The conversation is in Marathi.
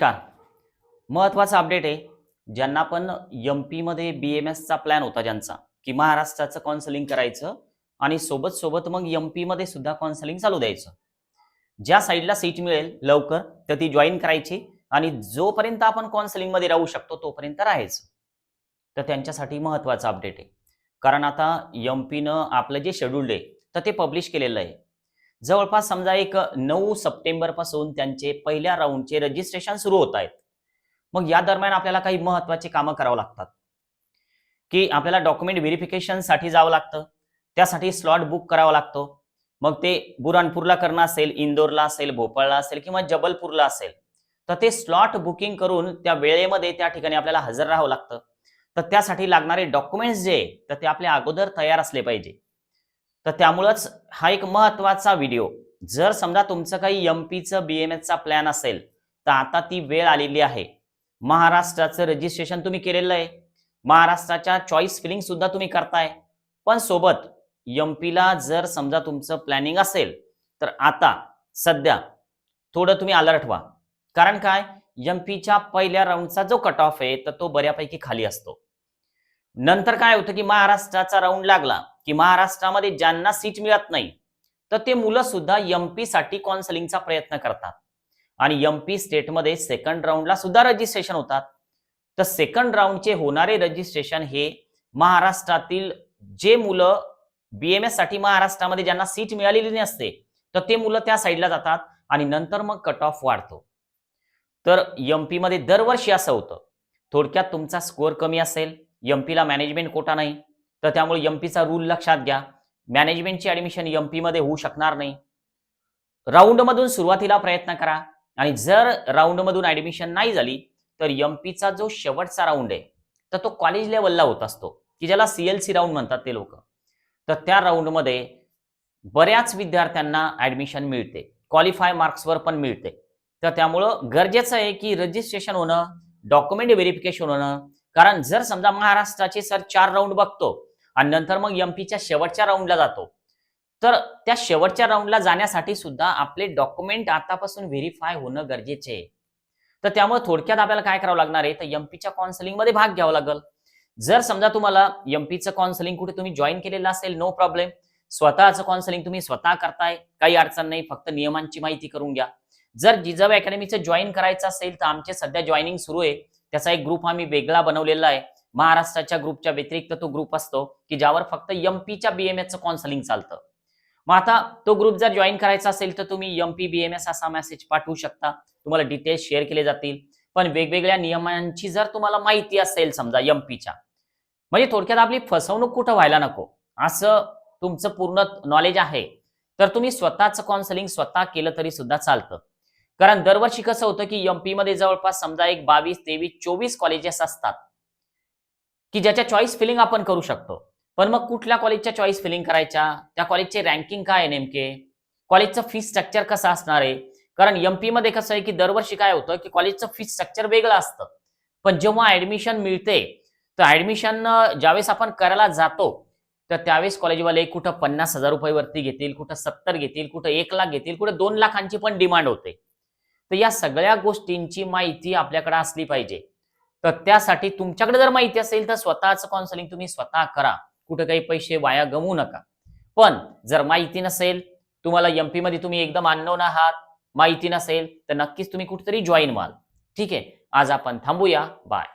नमस्कार. महत्त्वाचा अपडेट आहे. ज्यांना पण एम पीमध्ये बी एम एसचा प्लॅन होता ज्यांचा की महाराष्ट्राचं काउन्सिलिंग करायचं आणि सोबत सोबत मग एम पीमध्ये सुद्धा काउन्सिलिंग चालू द्यायचं. ज्या साईडला सीट मिळेल लवकर तर ती जॉईन करायची आणि जोपर्यंत आपण काउन्सिलिंगमध्ये राहू शकतो तोपर्यंत राहायचं. तर त्यांच्यासाठी महत्त्वाचा अपडेट आहे. कारण आता एम पीनं आपलं जे शेड्युल्ड आहे तर ते पब्लिश केलेलं आहे. जवळपास समजा एक नऊ सप्टेंबरपासून त्यांचे पहिल्या राऊंडचे रजिस्ट्रेशन सुरू होत आहेत. मग या दरम्यान आपल्याला काही महत्वाची कामं करावं लागतात. की आपल्याला डॉक्युमेंट व्हेरिफिकेशनसाठी जावं लागतं. त्यासाठी स्लॉट बुक करावा लागतो. मग ते बुरानपूरला करणं असेल इंदोरला असेल भोपाळला असेल किंवा जबलपूरला असेल तर ते स्लॉट बुकिंग करून त्या वेळेमध्ये त्या ठिकाणी आपल्याला हजर राहावं लागतं. तर त्यासाठी लागणारे डॉक्युमेंट्स जे तर ते आपल्या अगोदर तयार असले पाहिजे. तर त्यामुळंच हा एक महत्त्वाचा व्हिडिओ जर समजा तुमचं काही एम पीचं बी एम एसचा प्लॅन असेल तर आता ती वेळ आलेली आहे. महाराष्ट्राचं रजिस्ट्रेशन तुम्ही केलेलं आहे. महाराष्ट्राच्या चॉईस फिलिंग सुद्धा तुम्ही करताय. पण सोबत एम पीला जर समजा तुमचं प्लॅनिंग असेल तर आता सध्या थोडं तुम्ही अलर्ट व्हा. कारण काय? एम पीच्या पहिल्या राऊंडचा जो कट ऑफ आहे तर तो बऱ्यापैकी खाली असतो. नंतर काय होतं की महाराष्ट्राचा राऊंड लागला की महाराष्ट्रामध्ये ज्यांना सीट मिळत नाही तर ते मुलं सुद्धा एम पी साठी प्रयत्न करतात. आणि एमपी स्टेटमध्ये सेकंड राऊंडला सुद्धा रजिस्ट्रेशन होतात. तर सेकंड राऊंडचे होणारे रजिस्ट्रेशन हे महाराष्ट्रातील जे मुलं बीएमएससाठी महाराष्ट्रामध्ये ज्यांना सीट मिळालेली नसते तर ते मुलं त्या साईडला जातात आणि नंतर मग कट ऑफ वाढतो. तर एमपी मध्ये दरवर्षी असं होतं. थोडक्यात तुमचा स्कोअर कमी असेल एम पीला मॅनेजमेंट कोटा नाही. तर त्यामुळे एम पीचा रूल लक्षात घ्या. मॅनेजमेंटची ऍडमिशन एम पीमध्ये होऊ शकणार नाही. राऊंड मधून सुरुवातीला प्रयत्न करा. आणि जर राऊंड मधून ऍडमिशन नाही झाली तर एम पीचा जो शेवटचा राऊंड आहे तर तो कॉलेज लेवलला होत असतो. की ज्याला सीएलसी राऊंड म्हणतात ते लोक. तर त्या राऊंडमध्ये बऱ्याच विद्यार्थ्यांना ऍडमिशन मिळते. क्वालिफाय मार्क्सवर पण मिळते. तर त्यामुळं गरजेचं आहे की रजिस्ट्रेशन होणं डॉक्युमेंट व्हेरिफिकेशन होणं कारण जर समजा महाराष्ट्राचे सर चार राऊंड बघतो आणि नंतर मग एमपीच्या शेवटच्या राऊंडला जातो तर त्या शेवटच्या राऊंडला जाण्यासाठी सुद्धा आपले डॉक्युमेंट आतापासून व्हेरीफाय होणं गरजेचे आहे. तर त्यामुळे थोडक्यात आपल्याला काय करावं लागणार आहे? तर एमपीच्या काउन्सिलिंगमध्ये भाग घ्यावा लागेल. जर समजा तुम्हाला एमपीचं काउन्सिलिंग कुठे तुम्ही जॉईन केलेलं असेल नो प्रॉब्लेम स्वतःचं काउन्सिलिंग तुम्ही स्वतः करताय काही अडचण नाही फक्त नियमांची माहिती करून घ्या. जर जिजाऊ अकॅडमीचं जॉईन करायचं असेल तर आमचे सध्या जॉईनिंग सुरू आहे. त्याचा एक ग्रुप आम्ही वेगळा बनवलेला आहे. महाराष्ट्राच्या ग्रुपच्या व्यतिरिक्त तो ग्रुप असतो की ज्यावर फक्त एमपीच्या बीएमएसचं काउन्सिलिंग चालतं. मग आता तो ग्रुप जर जॉईन करायचा असेल तर तुम्ही एमपी बीएमएस असा मेसेज पाठवू शकता. तुम्हाला डिटेल्स शेअर केले जातील. पण वेगवेगळ्या नियमांची जर तुम्हाला माहिती असेल समजा एमपीच्या म्हणजे थोडक्यात आपली फसवणूक कुठं व्हायला नको? असं तुमचं पूर्ण नॉलेज आहे. तर तुम्ही स्वतःचं काउन्सिलिंग स्वतः केलं तरी सुद्धा चालतं. कारण दरवर्षी कसं होतं की एमपी मध्ये जवळपास समजा एक बावीस तेवीस चोवीस कॉलेजेस असतात की ज्याच्या चॉईस फिलिंग आपण करू शकतो. पण मग कुठल्या कॉलेजच्या चॉईस फिलिंग करायच्या? त्या कॉलेजचे रँकिंग काय आहे नेमके? कॉलेजचं फी स्ट्रक्चर कसं असणार आहे? कारण एमपी मध्ये कसं आहे की दरवर्षी काय होतं की कॉलेजचं फी स्ट्रक्चर वेगळं असतं. पण जेव्हा ऍडमिशन मिळते तर ऍडमिशन ज्यावेळेस आपण करायला जातो तर त्यावेळेस कॉलेजवाले कुठं पन्नास हजार रुपये वरती घेतील कुठं सत्तर घेतील कुठं एक लाख घेतील कुठं दोन लाखांची पण डिमांड होते. तर या सगळ्या गोष्टींची माहिती आपल्याकडे असली पाहिजे. तर त्यासाठी तुमच्याकडे जर माहिती असेल तर स्वतःचं काउन्सलिंग तुम्ही स्वतः करा. कुठं काही पैसे वाया गमवू नका. पण जर माहिती नसेल तुम्हाला एमपी मध्ये तुम्ही एकदम अननोन आहात माहिती नसेल तर नक्कीच तुम्ही कुठेतरी जॉईन व्हाल. ठीक आहे? आज आपण थांबूया. बाय